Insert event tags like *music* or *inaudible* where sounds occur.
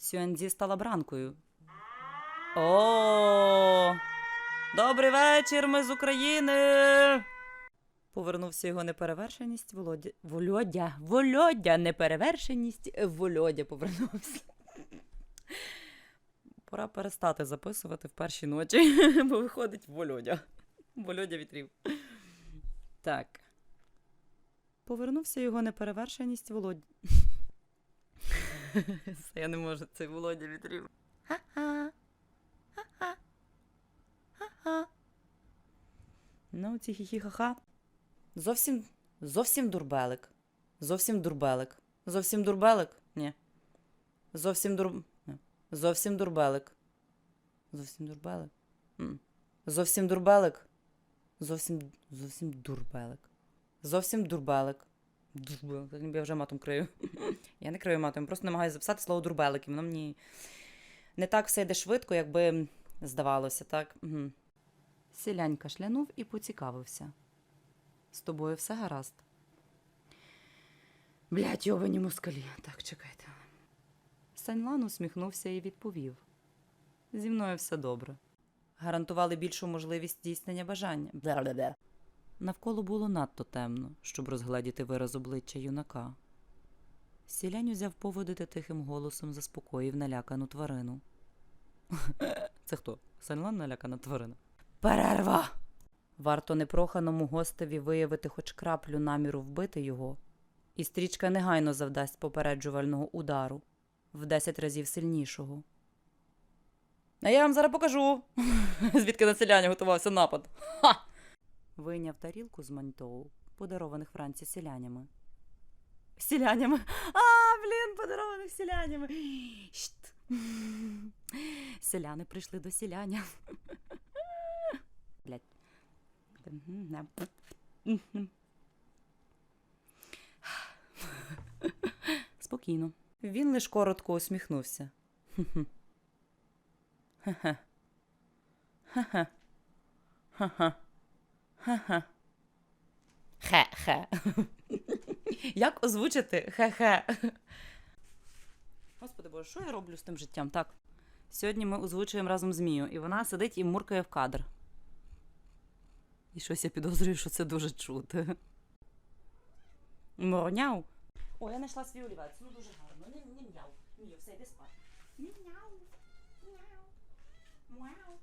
Сюанзі стала бранкою. О! Добрий вечір, ми з України. Повернувся його неперевершеність Володя. Володя, Володя, неперевершеність. Володя повернувся. Пора перестати записувати в першій ночі, *laughs* бо виходить Володя. Володя вітрів. Так. Повернувся його неперевершеність Володя. *laughs* Я не можу, цей Володя вітрів. Ну, ці хі-хі-ха-ха. Зовсім, зовсім дурбелик. Зовсім дурбелик. Зовсім дурбелик? Ні. Зовсім дур... Зовсім дурбелик. Зовсім дурбелик. Зовсім дурбелик. Зовсім, зовсім дурбелик. Зовсім дурбелик. Ніби Я вже матом крию. *laughs* Я не крию матом, просто намагаюся записати слово дурбелик, і воно мені не так все йде швидко, якби здавалося, так? Угу. Кашлянув і поцікавився. З тобою все гаразд. Блять, йовані москалі. Так, чекайте. Саньлан усміхнувся і відповів: Зі мною все добре. Гарантували більшу можливість здійснення бажання. Навколо було надто темно, щоб розгледіти вираз обличчя юнака. Сілянь узяв поводити тихим голосом, заспокоїв налякану тварину. *laughs* Це хто? Саньлан налякана тварина. Перерва! Варто непроханому гостеві виявити хоч краплю наміру вбити його, і стрічка негайно завдасть попереджувального удару в десять разів сильнішого. А я вам зараз покажу, *laughs* звідки на селяні готувався напад. *laughs* Ха! Вийняв тарілку з маньтоу, подарованих Франці селянями. Селянями. А, блін, подарованих селянями. Шт. Селяни прийшли до селяня. Спокійно. Він лиш коротко усміхнувся. Ха-ха. Ха-ха. Ха-ха. Ха-ха. Хе-хе. Як озвучити хе-хе? Господи Боже, що я роблю з тим життям? Так. Сьогодні ми озвучуємо разом з Мію, і вона сидить і муркає в кадр. І щось я підозрюю, що це дуже чути. Морняв. О, я знайшла свій олівець. Ну дуже гарно. Не, не м'яв. Мію, все, йди спати. Не м'яв. Мяу. Мяу.